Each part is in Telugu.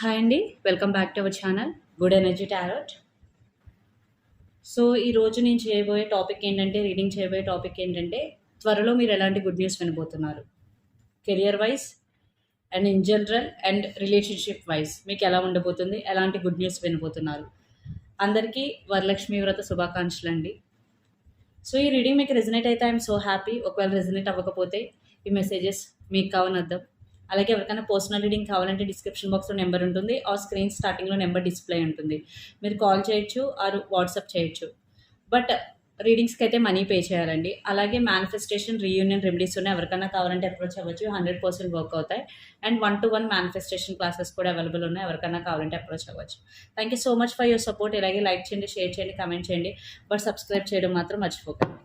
హాయ్ అండి welcome back to our channel good energy tarot. So ఈరోజు నేను చేయబోయే టాపిక్ ఏంటంటే రీడింగ్ చేయబోయే టాపిక్ ఏంటంటే త్వరలో మీరు ఎలాంటి good news వినబోతున్నారు? Career wise and in general and relationship wise మీకు ఎలా ఉండబోతుంది? ఎలాంటి గుడ్ న్యూస్ వినబోతున్నారు? అందరికీ వరలక్ష్మి వ్రత శుభాకాంక్షలు అండి. సో ఈ రీడింగ్ మీకు రెజినేట్ అయితే ఐఎమ్ సో హ్యాపీ. ఒకవేళ రెజినేట్ అవ్వకపోతే ఈ మెసేజెస్ మీకు కావనర్థం. అలాగే ఎవరికైనా పర్సనల్ రీడింగ్ కావాలంటే డిస్క్రిప్షన్ బాక్స్లో నెంబర్ ఉంటుంది ఆ స్క్రీన్ స్టార్టింగ్లో నెంబర్ డిస్ప్లే ఉంటుంది. మీరు కాల్ చేయొచ్చు ఆర్ వాట్సాప్ చేయొచ్చు. బట్ రీడింగ్స్కి అయితే మనీ పే చేయాలండి. అలాగే మేనిఫెస్టేషన్ రీయూనియన్ రెమెడీస్ ఉన్నాయి ఎవరికైనా కావాలంటే అప్రోచ్ అవ్వచ్చు. హండ్రెడ్ పర్సెంట్ వర్క్ అవుతాయి. And one to one manifestation classes కూడా అవైలబుల్ ఉన్నాయి ఎవరికైనా కావాలంటే అప్రోచ్ అవ్వచ్చు. Thank you so much for your support ఇలాగే లైక్ చేయండి షేర్ చేయండి కమెంట్ చేయండి. బట్ సబ్స్క్రైబ్ చేయడం మాత్రం మర్చిపోకండి.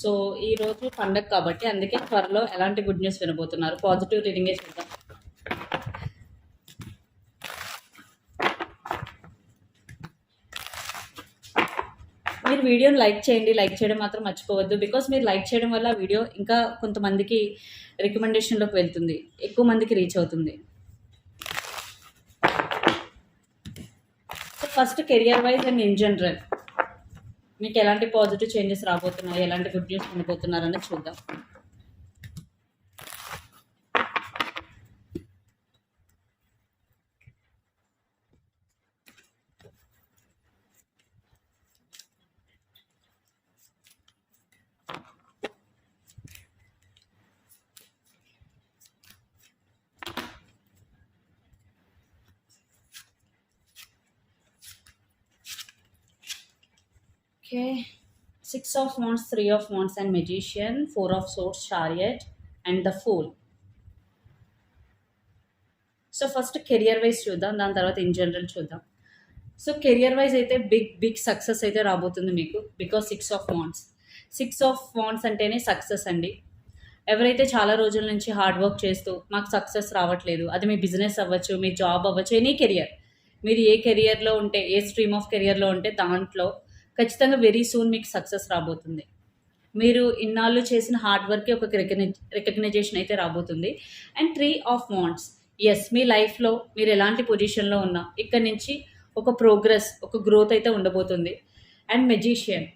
సో ఈ రోజు పండగ కాబట్టి అందుకే త్వరలో ఎలాంటి గుడ్ న్యూస్ వినబోతున్నారు? పాజిటివ్ రీడింగే చూద్దాం. మీరు వీడియోని లైక్ చేయండి. లైక్ చేయడం మాత్రం మర్చిపోవద్దు. బికాస్ మీరు లైక్ చేయడం వల్ల వీడియో ఇంకా కొంతమందికి రికమెండేషన్లోకి వెళ్తుంది. ఎక్కువ మందికి రీచ్ అవుతుంది. First career wise and in general మీకు ఎలాంటి పాజిటివ్ చేంజెస్ రాబోతున్నాయి ఎలాంటి గుడ్ న్యూస్ ఉండబోతున్నారని చూద్దాం. Okay six of wands three of wands and Magician. Four of swords Chariot, and the fool so first career wise చూద్దాం. దాని తర్వాత ఇన్ జనరల్ చూద్దాం. సో కెరియర్ వైజ్ అయితే బిగ్ బిగ్ సక్సెస్ అయితే రాబోతుంది మీకు because six of wands six of wands అంటేనే సక్సెస్ అండి. ఎవరైతే చాలా రోజుల నుంచి హార్డ్ వర్క్ చేస్తూ మాకు సక్సెస్ రావట్లేదు అది మీ బిజినెస్ అవ్వచ్చు మీ జాబ్ అవ్వచ్చు ఎనీ కెరియర్ మీరు ఏ కెరియర్లో ఉంటే ఏ స్ట్రీమ్ ఆఫ్ కెరియర్లో ఉంటే దాంట్లో ఖచ్చితంగా వెరీ సూన్ మీకు సక్సెస్ రాబోతుంది. మీరు ఇన్నాళ్ళు చేసిన హార్డ్ వర్క్కి ఒక రికగ్నైజేషన్ అయితే రాబోతుంది. And three of wands yes మీ లైఫ్లో మీరు ఎలాంటి పొజిషన్లో ఉన్నా ఇక్కడ నుంచి ఒక ప్రోగ్రెస్ ఒక గ్రోత్ అయితే ఉండబోతుంది. And magician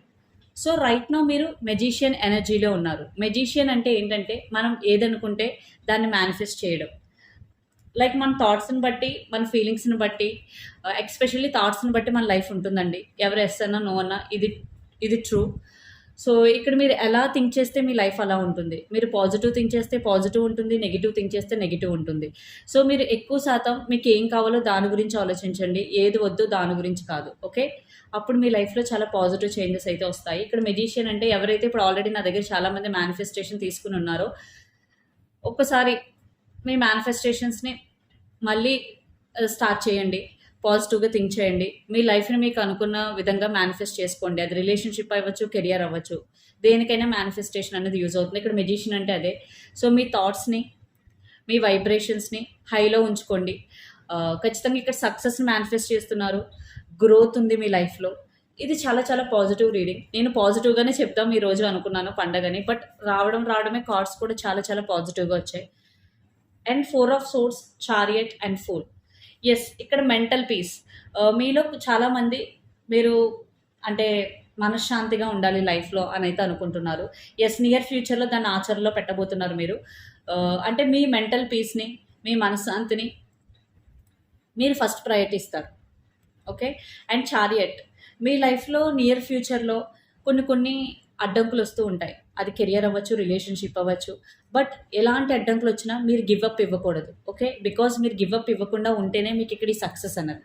so right now మీరు మెజీషియన్ ఎనర్జీలో ఉన్నారు. మెజీషియన్ అంటే ఏంటంటే మనం ఏదనుకుంటే దాన్ని మేనిఫెస్ట్ చేయడం. లైక్ మన థాట్స్ని బట్టి మన ఫీలింగ్స్ని బట్టి uh, ఎక్స్పెషల్లీ థాట్స్ని బట్టి మన లైఫ్ ఉంటుందండి. ఎవరు ఎస్ అన్నా నో అన్నా ఇది ఇది ట్రూ సో ఇక్కడ మీరు ఎలా థింక్ చేస్తే మీ లైఫ్ అలా ఉంటుంది? మీరు పాజిటివ్ థింక్ చేస్తే పాజిటివ్ ఉంటుంది నెగిటివ్ థింక్ చేస్తే నెగిటివ్ ఉంటుంది. సో మీరు ఎక్కువ శాతం మీకు ఏం కావాలో దాని గురించి ఆలోచించండి. ఏది వద్దు దాని గురించి కాదు. ఓకే అప్పుడు మీ లైఫ్లో చాలా పాజిటివ్ చేంజెస్ అయితే వస్తాయి. ఇక్కడ మెజిషియన్ అంటే ఎవరైతే ఇప్పుడు ఆల్రెడీ నా దగ్గర చాలామంది మేనిఫెస్టేషన్ తీసుకుని ఉన్నారో ఒక్కసారి మీ మేనిఫెస్టేషన్స్ని మళ్ళీ స్టార్ట్ చేయండి. పాజిటివ్గా థింక్ చేయండి. మీ లైఫ్ని మీకు అనుకున్న విధంగా మేనిఫెస్ట్ చేసుకోండి. అది రిలేషన్షిప్ అవ్వచ్చు కెరియర్ అవ్వచ్చు. దేనికైనా మేనిఫెస్టేషన్ అనేది యూజ్ అవుతుంది. ఇక్కడ మెజిషియన్ అంటే అదే. సో మీ థాట్స్ని మీ వైబ్రేషన్స్ని హైలో ఉంచుకోండి. ఖచ్చితంగా ఇక్కడ సక్సెస్ని మేనిఫెస్ట్ చేస్తున్నారు. గ్రోత్ ఉంది మీ లైఫ్లో ఇది చాలా చాలా పాజిటివ్ రీడింగ్ నేను పాజిటివ్గానే చెప్తాం ఈ రోజు అనుకున్నాను పండగని బట్ రావడం రావడమే కార్డ్స్ కూడా చాలా చాలా పాజిటివ్గా వచ్చాయి. And four of swords chariot and four. Yes ఇక్కడ మెంటల్ పీస్. Uh, మీలో చాలామంది మీరు అంటే మనశ్శాంతిగా ఉండాలి లైఫ్లో అని అయితే అనుకుంటున్నారు. ఎస్ నియర్ ఫ్యూచర్లో దాన్ని ఆచరణలో పెట్టబోతున్నారు మీరు. Uh, అంటే మీ మెంటల్ పీస్ని మీ మనశ్శాంతిని మీరు ఫస్ట్ ప్రయారిటీ ఇస్తారు ఓకే అండ్ చారియట్. మీ లైఫ్లో నియర్ ఫ్యూచర్లో కొన్ని కొన్ని అడ్డంకులు వస్తూ ఉంటాయి. అది కెరియర్ అవ్వచ్చు రిలేషన్షిప్ అవ్వచ్చు. బట్ ఎలాంటి అడ్డంకులు వచ్చినా మీరు గివ్అప్ ఇవ్వకూడదు ఓకే బికాజ్ మీరు గివ్అప్ ఇవ్వకుండా ఉంటేనే మీకు ఇక్కడ సక్సెస్ అన్నది.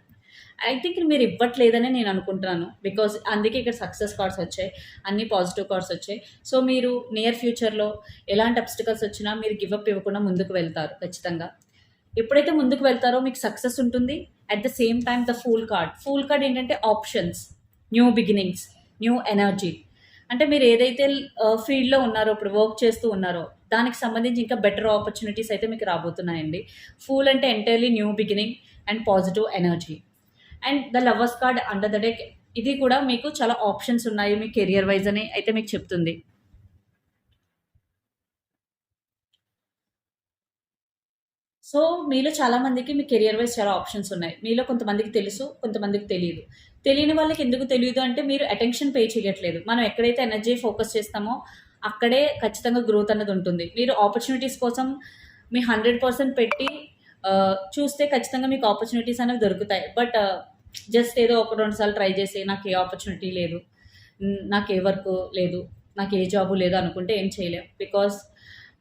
ఐ థింక్ మీరు ఇవ్వట్లేదని నేను అనుకుంటున్నాను బికాజ్ అందుకే ఇక్కడ సక్సెస్ కార్డ్స్ వచ్చాయి అన్ని పాజిటివ్ కార్డ్స్ వచ్చాయి. సో మీరు నియర్ ఫ్యూచర్లో ఎలాంటి అబ్స్టికల్స్ వచ్చినా మీరు గివ్అప్ ఇవ్వకుండా ముందుకు వెళ్తారు ఖచ్చితంగా. ఎప్పుడైతే ముందుకు వెళ్తారో మీకు సక్సెస్ ఉంటుంది. At the same time the fool card fool card ఏంటంటే options new beginnings new energy అంటే మీరు ఏదైతే ఫీల్డ్లో ఉన్నారో ఇప్పుడు వర్క్ చేస్తూ ఉన్నారో దానికి సంబంధించి ఇంకా బెటర్ ఆపర్చునిటీస్ అయితే మీకు రాబోతున్నాయండి. ఫూల్ అంటే entirely new beginning and positive energy and the lovers card under the deck ఇది కూడా మీకు చాలా ఆప్షన్స్ ఉన్నాయి మీ కెరియర్ వైజ్ అని అయితే మీకు చెప్తుంది. సో మీలో చాలామందికి మీ కెరియర్ వైజ్ చాలా ఆప్షన్స్ ఉన్నాయి. మీలో కొంతమందికి తెలుసు కొంతమందికి తెలియదు తెలియని వాళ్ళకి ఎందుకు తెలియదు అంటే మీరు అటెన్షన్ పే చేయట్లేదు. మనం ఎక్కడైతే ఎనర్జీ ఫోకస్ చేస్తామో అక్కడే ఖచ్చితంగా గ్రోత్ అనేది ఉంటుంది. మీరు ఆపర్చునిటీస్ కోసం మీ హండ్రెడ్ పర్సెంట్ పెట్టి చూస్తే ఖచ్చితంగా మీకు ఆపర్చునిటీస్ అనేవి దొరుకుతాయి. బట్ జస్ట్ ఏదో ఒక రెండు సార్లు ట్రై చేసి నాకు ఏ ఆపర్చునిటీ లేదు నాకు ఏ వర్క్ లేదు నాకు ఏ జాబు లేదు అనుకుంటే ఏం చేయలేం. Because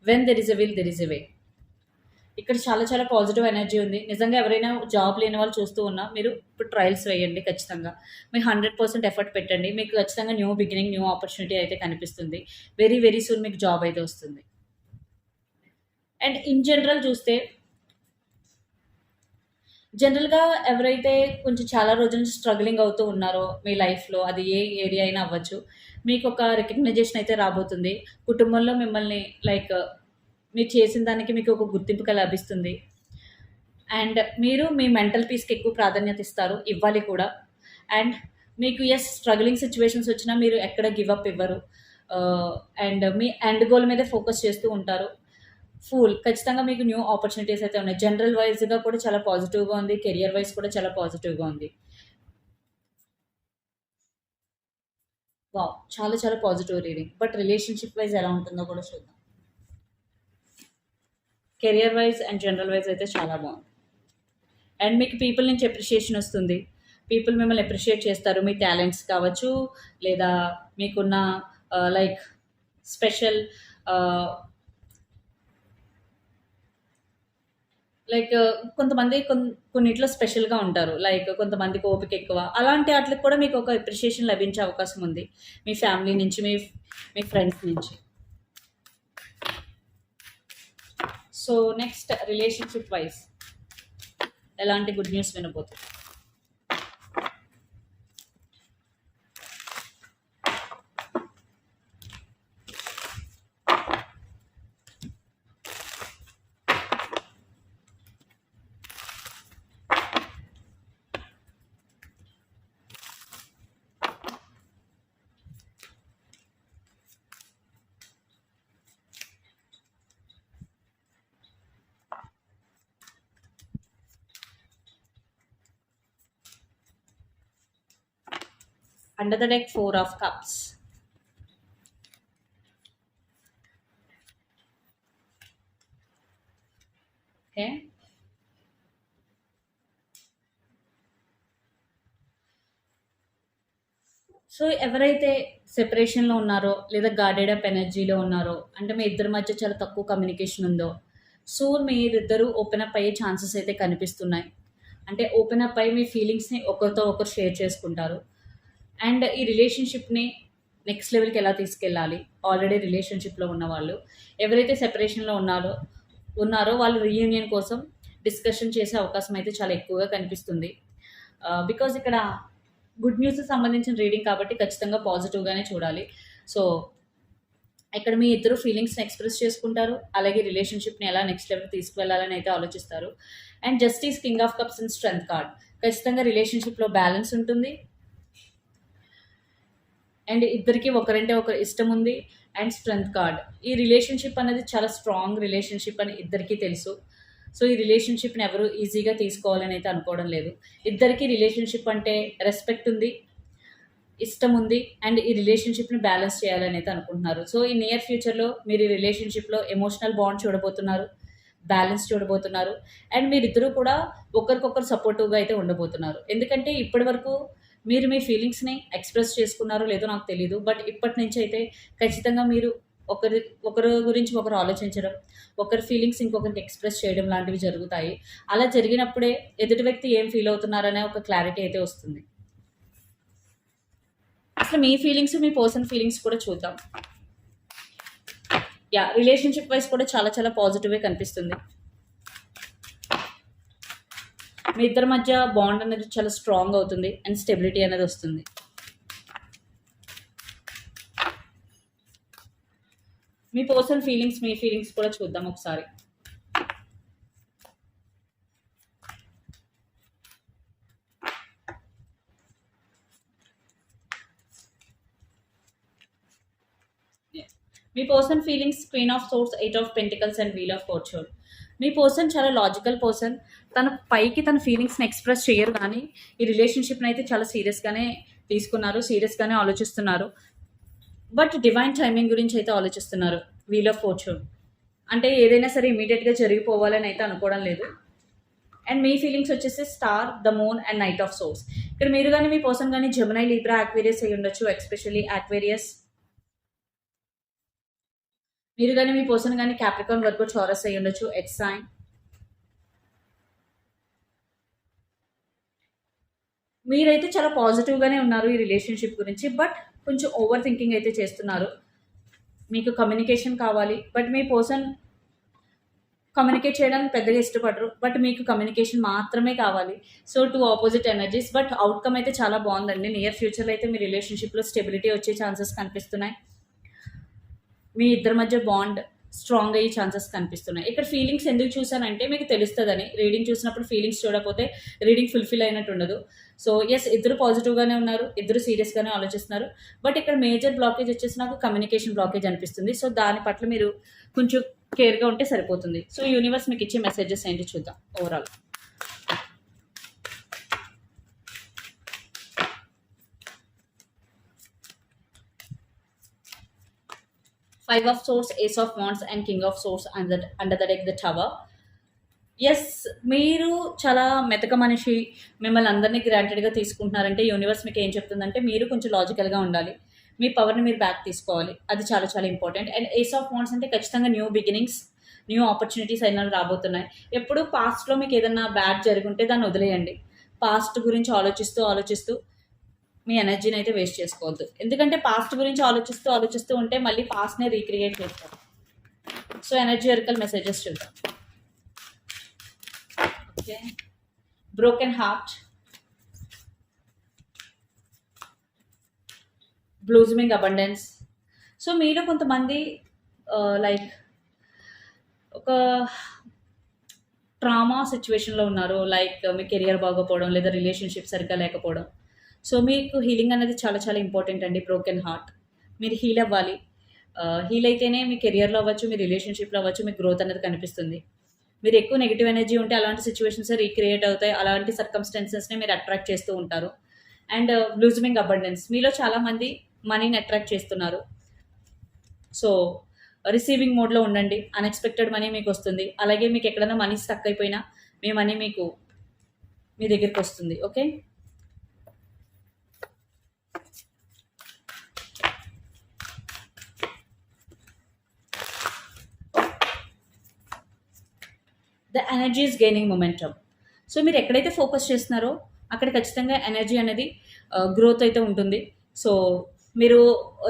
when there is a will there is a way ఇక్కడ చాలా చాలా పాజిటివ్ ఎనర్జీ ఉంది. నిజంగా ఎవరైనా జాబ్ లేని వాళ్ళు చూస్తూ ఉన్నా మీరు ఇప్పుడు ట్రయల్స్ వేయండి ఖచ్చితంగా. మీరు హండ్రెడ్ పర్సెంట్ ఎఫర్ట్ పెట్టండి. మీకు ఖచ్చితంగా న్యూ బిగినింగ్ న్యూ ఆపర్చునిటీ అయితే కనిపిస్తుంది. వెరీ వెరీ సూన్ మీకు జాబ్ అయితే వస్తుంది. అండ్ ఇన్ జనరల్ చూస్తే జనరల్గా ఎవరైతే కొంచెం చాలా రోజుల నుంచి స్ట్రగ్లింగ్ అవుతూ ఉన్నారో మీ లైఫ్లో అది ఏ ఏరియా అయినా అవ్వచ్చు. మీకు ఒక రికగ్నైజేషన్ అయితే రాబోతుంది. కుటుంబంలో మిమ్మల్ని లైక్ మీరు చేసిన దానికి మీకు ఒక గుర్తింపుగా లభిస్తుంది. అండ్ మీరు మీ మెంటల్ పీస్కి ఎక్కువ ప్రాధాన్యత ఇస్తారు ఇవ్వాలి కూడా. అండ్ మీకు ఎస్ స్ట్రగ్లింగ్ సిచ్యువేషన్స్ వచ్చినా మీరు ఎక్కడ గివ్ అప్ ఇవ్వరు. Uh, అండ్ మీ ఎండ్ గోల్ మీద ఫోకస్ చేస్తూ ఉంటారు. ఫుల్ ఖచ్చితంగా మీకు న్యూ ఆపర్చునిటీస్ అయితే ఉన్నాయి. జనరల్ వైజ్గా కూడా చాలా పాజిటివ్గా ఉంది. కెరియర్ వైజ్ కూడా చాలా పాజిటివ్గా ఉంది. వావ్ చాలా చాలా positive reading but relationship wise ఎలా ఉంటుందో కూడా చూద్దాం. Career wise and general wise అయితే చాలా బాగుంది. అండ్ మీకు పీపుల్ నుంచి అప్రిషియేషన్ వస్తుంది. పీపుల్ మిమ్మల్ని అప్రిషియేట్ చేస్తారు. మీ టాలెంట్స్ కావచ్చు లేదా మీకున్న లైక్ స్పెషల్ లైక్ కొంతమంది కొన్నిట్లో స్పెషల్గా ఉంటారు. లైక్ కొంతమందికి ఓపిక ఎక్కువ. అలాంటి వాటికి కూడా మీకు ఒక అప్రిషియేషన్ లభించే అవకాశం ఉంది. మీ ఫ్యామిలీ నుంచి మీ మీ ఫ్రెండ్స్ నుంచి. సో నెక్స్ట్ రిలేషన్షిప్ వైజ్ ఎలాంటి గుడ్ న్యూస్ వినబోతుంది? Under the deck four of cups. Okay. So ఎవరైతే సెపరేషన్లో ఉన్నారో లేదా గార్డెడ్ అప్ ఎనర్జీలో ఉన్నారో అంటే మీ ఇద్దరి మధ్య చాలా తక్కువ కమ్యూనికేషన్ ఉందో సో మీరిద్దరూ ఓపెన్ అప్ అయ్యే ఛాన్సెస్ అయితే కనిపిస్తున్నాయి. అంటే ఓపెన్ అప్ అయ్యి మీ ఫీలింగ్స్ని ఒకరితో ఒకరు షేర్ చేసుకుంటారు. అండ్ ఈ రిలేషన్షిప్ని నెక్స్ట్ లెవెల్కి ఎలా తీసుకెళ్ళాలి? ఆల్రెడీ రిలేషన్షిప్లో ఉన్న వాళ్ళు. ఎవరైతే సెపరేషన్లో ఉన్నారో ఉన్నారో వాళ్ళు రీయూనియన్ కోసం డిస్కషన్ చేసే అవకాశం అయితే చాలా ఎక్కువగా కనిపిస్తుంది. బికాజ్ ఇక్కడ గుడ్ న్యూస్ సంబంధించిన రీడింగ్ కాబట్టి ఖచ్చితంగా పాజిటివ్గానే చూడాలి. సో ఇక్కడ మీ ఇద్దరు ఫీలింగ్స్ని ఎక్స్ప్రెస్ చేసుకుంటారు. అలాగే రిలేషన్షిప్ని ఎలా నెక్స్ట్ లెవెల్ తీసుకువెళ్ళాలని అయితే ఆలోచిస్తారు. And justice king of cups and strength card. ఖచ్చితంగా రిలేషన్షిప్లో బ్యాలెన్స్ ఉంటుంది. అండ్ ఇద్దరికి ఒకరంటే ఒకరు ఇష్టం ఉంది అండ్ స్ట్రెంత్ కార్డ్. ఈ రిలేషన్షిప్ అనేది చాలా స్ట్రాంగ్ రిలేషన్షిప్ అని ఇద్దరికీ తెలుసు. సో ఈ రిలేషన్షిప్ని ఎవరు ఈజీగా తీసుకోవాలని అయితే అనుకోవడం లేదు. ఇద్దరికి రిలేషన్షిప్ అంటే రెస్పెక్ట్ ఉంది ఇష్టం ఉంది అండ్ ఈ రిలేషన్షిప్ని బ్యాలెన్స్ చేయాలని అయితే అనుకుంటున్నారు. సో ఈ నియర్ ఫ్యూచర్లో మీరు ఈ రిలేషన్షిప్లో ఎమోషనల్ బాండ్ చూడబోతున్నారు బ్యాలెన్స్ చూడబోతున్నారు అండ్ మీరిద్దరూ కూడా ఒకరికొకరు సపోర్టివ్గా అయితే ఉండబోతున్నారు. ఎందుకంటే ఇప్పటి వరకు మీరు మీ ఫీలింగ్స్ని ఎక్స్ప్రెస్ చేసుకున్నారో లేదో నాకు తెలియదు బట్ ఇప్పటి నుంచి అయితే ఖచ్చితంగా మీరు ఒకరి ఒకరి గురించి ఒకరు ఆలోచించడం ఒకరి ఫీలింగ్స్ ఇంకొకరికి ఎక్స్ప్రెస్ చేయడం లాంటివి జరుగుతాయి. అలా జరిగినప్పుడే ఎదుటి వ్యక్తి ఏం ఫీల్ అవుతున్నారనే ఒక క్లారిటీ అయితే వస్తుంది. అసలు మీ ఫీలింగ్స్ మీ పర్సన్ ఫీలింగ్స్ కూడా చూద్దాం. యా రిలేషన్షిప్ వైజ్ కూడా చాలా చాలా పాజిటివ్గా కనిపిస్తుంది. మీ ఇద్దరి మధ్య బాండ్ అనేది చాలా స్ట్రాంగ్ అవుతుంది అండ్ స్టెబిలిటీ అనేది వస్తుంది. మీ పర్సనల్ ఫీలింగ్స్ మీ ఫీలింగ్స్ కూడా చూద్దాం ఒకసారి. మీ personal feelings queen of swords eight of pentacles and wheel of fortune me person చాలా లాజికల్ పర్సన్ తన పైకి తన ఫీలింగ్స్ని ఎక్స్ప్రెస్ చేయరు కానీ ఈ రిలేషన్షిప్ని అయితే చాలా సీరియస్గానే తీసుకున్నారు సీరియస్గానే ఆలోచిస్తున్నారు. బట్ డివైన్ టైమింగ్ గురించి అయితే ఆలోచిస్తున్నారు వీల్ ఆఫ్ ఫార్చ్యూన్ అంటే ఏదైనా సరే ఇమీడియట్గా జరిగిపోవాలని అయితే అనుకోవడం లేదు. అండ్ మీ ఫీలింగ్స్ వచ్చేసి star the moon and knight of swords ఇక్కడ మీరు కానీ మీ పర్సన్ కానీ జమునై లీబ్రా యాక్వేరియస్ అయి ఉండొచ్చు ఎక్స్పెషల్లీ యాక్వేరియస్ మీరు కానీ మీ పర్సన్ కానీ క్యాప్రికాన్ వర్క్ చౌరస్ అయి ఉండొచ్చు. ఎక్సైన్ మీరైతే చాలా పాజిటివ్గానే ఉన్నారు ఈ రిలేషన్షిప్ గురించి బట్ కొంచెం ఓవర్ థింకింగ్ అయితే చేస్తున్నారు. మీకు కమ్యూనికేషన్ కావాలి బట్ మీ పర్సన్ కమ్యూనికేట్ చేయడానికి పెద్దగా ఇష్టపడరు బట్ మీకు కమ్యూనికేషన్ మాత్రమే కావాలి. So two opposite energies but outcome అయితే చాలా బాగుందండి. నియర్ ఫ్యూచర్లో అయితే మీ రిలేషన్షిప్లో స్టెబిలిటీ వచ్చే ఛాన్సెస్ కనిపిస్తున్నాయి. మీ ఇద్దరి మధ్య బాండ్ స్ట్రాంగ్ అయ్యే ఛాన్సెస్ కనిపిస్తున్నాయి. ఇక్కడ ఫీలింగ్స్ ఎందుకు చూసానంటే మీకు తెలుస్తుందని. రీడింగ్ చూసినప్పుడు ఫీలింగ్స్ చూడకపోతే రీడింగ్ ఫుల్ఫిల్ అయినట్టు ఉండదు. సో ఎస్ ఇద్దరు పాజిటివ్గానే ఉన్నారు ఇద్దరు సీరియస్గానే ఆలోచిస్తున్నారు. బట్ ఇక్కడ మేజర్ బ్లాకేజ్ వచ్చేసి నాకు కమ్యూనికేషన్ బ్లాకేజ్ అనిపిస్తుంది. సో దాని పట్ల మీరు కొంచెం కేర్గా ఉంటే సరిపోతుంది. సో యూనివర్స్ మీకు ఇచ్చే మెసేజెస్ ఏంటి చూద్దాం overall five of swords ace of wands and king of swords under under the deck the tower. Yes మీరు చాలా మెతక మనిషి మిమ్మల్ని అందరినీ గ్రాంటెడ్గా తీసుకుంటున్నారంటే యూనివర్స్ మీకు ఏం చెప్తుందంటే మీరు కొంచెం లాజికల్గా ఉండాలి. మీ పవర్ని మీరు బ్యాక్ తీసుకోవాలి. అది చాలా చాలా important and ace of wands అంటే ఖచ్చితంగా న్యూ బిగినింగ్స్ న్యూ ఆపర్చునిటీస్ అయినా రాబోతున్నాయి. ఎప్పుడు పాస్ట్లో మీకు ఏదైనా బ్యాడ్ జరుగుంటే దాన్ని వదిలేయండి. పాస్ట్ గురించి ఆలోచిస్తూ ఆలోచిస్తూ మీ ఎనర్జీని అయితే వేస్ట్ చేసుకోవద్దు. ఎందుకంటే పాస్ట్ గురించి ఆలోచిస్తూ ఆలోచిస్తూ ఉంటే మళ్ళీ పాస్ట్నే రీక్రియేట్ చేస్తారు. సో ఎనర్జీ ఎరికల్ మెసేజెస్ చూద్దాం. Okay broken heart blossoming abundance so మీలో కొంతమంది uh, లైక్ ఒక ట్రామా సిచ్యువేషన్లో ఉన్నారు లైక్ మీ కెరియర్ బాగోపోవడం లేదా రిలేషన్షిప్ సరిగ్గా లేకపోవడం సో మీకు హీలింగ్ అనేది చాలా చాలా ఇంపార్టెంట్ అండి బ్రోకెన్ హార్ట్. మీరు హీల్ అవ్వాలి. హీల్ అయితేనే మీ కెరియర్లో అవ్వచ్చు మీ రిలేషన్షిప్లో అవ్వచ్చు మీకు గ్రోత్ అనేది కనిపిస్తుంది. మీరు ఎక్కువ నెగిటివ్ ఎనర్జీ ఉంటే అలాంటి సిచ్యువేషన్స్ రీక్రియేట్ అవుతాయి. అలాంటి సర్కమ్స్టెన్సెస్ని మీరు అట్రాక్ట్ చేస్తూ ఉంటారు. అండ్ uh, లూజిమింగ్ అబండెన్స్ మీలో చాలామంది మనీని అట్రాక్ట్ చేస్తున్నారు. సో రిసీవింగ్ మోడ్లో ఉండండి. అన్ఎక్స్పెక్టెడ్ మనీ మీకు వస్తుంది. అలాగే మీకు ఎక్కడైనా మనీ స్టక్ అయిపోయినా మీ మనీ మీకు మీ దగ్గరికి వస్తుంది. Okay energy is gaining momentum so మీరు ఎక్కడైతే ఫోకస్ చేస్తున్నారో అక్కడ ఖచ్చితంగా ఎనర్జీ అనేది uh, గ్రోత్ అయితే ఉంటుంది. సో మీరు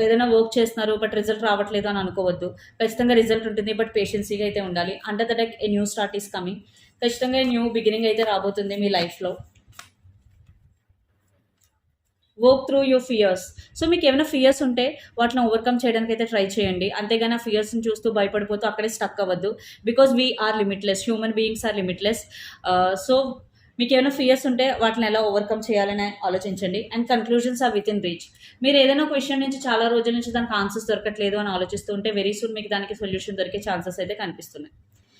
ఏదైనా వర్క్ చేస్తున్నారు బట్ రిజల్ట్ రావట్లేదు అని అనుకోవద్దు. ఖచ్చితంగా రిజల్ట్ ఉంటుంది బట్ పేషెన్సీగా అయితే ఉండాలి. Under that a new start is coming ఖచ్చితంగా న్యూ బిగినింగ్ అయితే రాబోతుంది మీ లైఫ్లో work through your fears so మీకు ఏమైనా ఫియర్స్ ఉంటే వాటిని ఓవర్కమ్ చేయడానికి అయితే ట్రై చేయండి. అంతేగాని ఆ ఫియర్స్ని చూస్తూ భయపడిపోతూ అక్కడే స్టక్ అవ్వద్దు. Because we are limitless human beings are limitless so మీకు ఏమైనా ఫియర్స్ ఉంటే వాటిని ఎలా ఓవర్కమ్ చేయాలని ఆలోచించండి. And conclusions are within reach మీరు ఏదైనా ఒక విషయం నుంచి చాలా రోజుల నుంచి దానికి ఆన్సర్స్ దొరకట్లేదు అని ఆలోచిస్తూ ఉంటే వెరీ సూన్ మీకు దానికి సొల్యూషన్ దొరికే ఛాన్సెస్ అయితే కనిపిస్తున్నాయి.